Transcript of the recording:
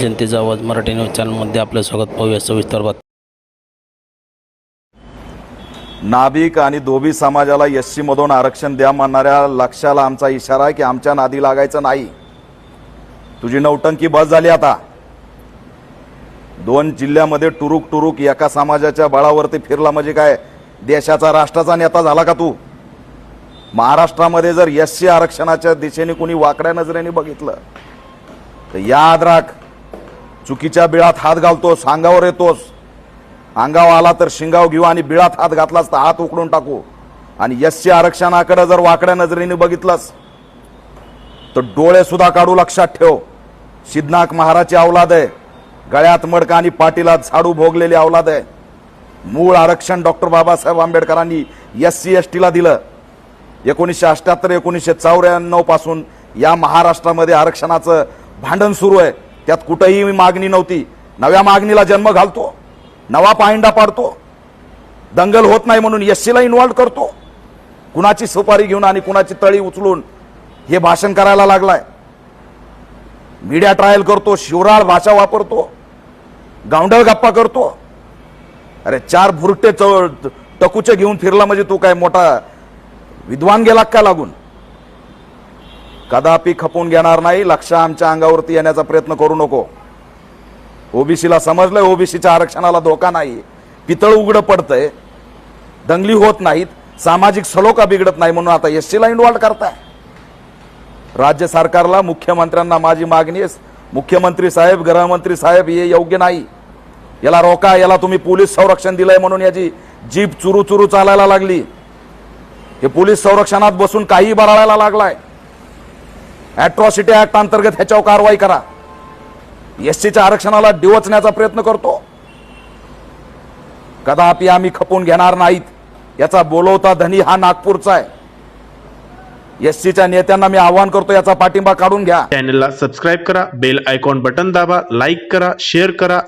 जनतेचा आवाज मराठी न्यूज चॅनलमध्ये आपलं स्वागत. पाहूया सविस्तर बातमी. नाभिक आणि धोबी समाजाला एससी मधून आरक्षण द्या म्हणणाऱ्या लक्षाला आमचा इशारा आहे की आमच्या नादी लागायचं नाही. तुझी नौटंकी बस झाली आता. दोन जिल्ह्यामध्ये टुरुक टुरुक एका समाजाच्या बळावरती फिरला म्हणजे काय? देशाचा राष्ट्राचा नेता झाला का तू? महाराष्ट्रामध्ये जर एससी आरक्षणाच्या दिशेने कुणी वाकड्या नजरेने बघितलं तर याद राख. चुकीच्या बिळात हात घालतोस अंगावर येतोस. अंगाव आला तर शिंगाव घेऊ आणि बिळात हात घातलास तर हात उकडून टाकू. आणि एस सी आरक्षणाकडे जर वाकड्या नजरेने बघितलंस तर डोळे सुद्धा काढू लक्षात ठेव. सिद्धनाथ महाराजची अवलाद आहे. गळ्यात मडका आणि पाटीला झाडू भोगलेली अवलाद आहे. मूळ आरक्षण डॉक्टर बाबासाहेब आंबेडकरांनी एस सी एस टीला दिलं. एकोणीसशे अठ्याहत्तर एकोणीसशे चौऱ्याण्णवपासून या महाराष्ट्रामध्ये आरक्षणाचं भांडण सुरू आहे. त्यात कुठंही मागणी नव्हती. नव्या मागणीला जन्म घालतो. नवा पाहिंडा पाडतो. दंगल होत नाही म्हणून एस ला करतो. कुणाची सुपारी घेऊन आणि कुणाची तळी उचलून हे भाषण करायला लागलाय. मीडिया ट्रायल करतो शिवराळ भाषा वापरतो गावंडळ गप्पा करतो. अरे चार भुरटे चव- टकूचे घेऊन फिरला म्हणजे तू काय मोठा विद्वान गेला का लागून? कदापि खपून घेणार नाही. लक्ष आमच्या अंगावरती येण्याचा प्रयत्न करू नको. ओबीसीला समजलंय ओबीसीच्या आरक्षणाला धोका नाही. पितळ उघडं पडतंय. दंगली होत नाहीत. सामाजिक सलोखा बिघडत नाही म्हणून आता एस सीला इन्व्हॉल्व करताय. राज्य सरकारला मुख्यमंत्र्यांना माझी मागणी आहे. मुख्यमंत्री साहेब गृहमंत्री साहेब हे योग्य नाही. याला रोका याला तुम्ही पोलीस संरक्षण दिलंय म्हणून याची जीप चुरू चुरू चालायला लागली. हे पोलीस संरक्षणात बसून काही बराळायला लागलाय. अॅट्रॉसिटी ऍक्ट अंतर्गत ह्याच्यावर कारवाई करा. एससीच्या आरक्षणाला डिवचण्याचा प्रयत्न करतो. कदापि आम्ही खपून घेणार नाहीत. याचा बोलवता धनी हा नागपूरचा आहे. एससीच्या नेत्यांना मी आवाहन करतो याचा पाठिंबा काढून घ्या. चॅनलला सबस्क्राईब करा बेल आयकॉन बटन दाबा लाईक करा शेअर करा.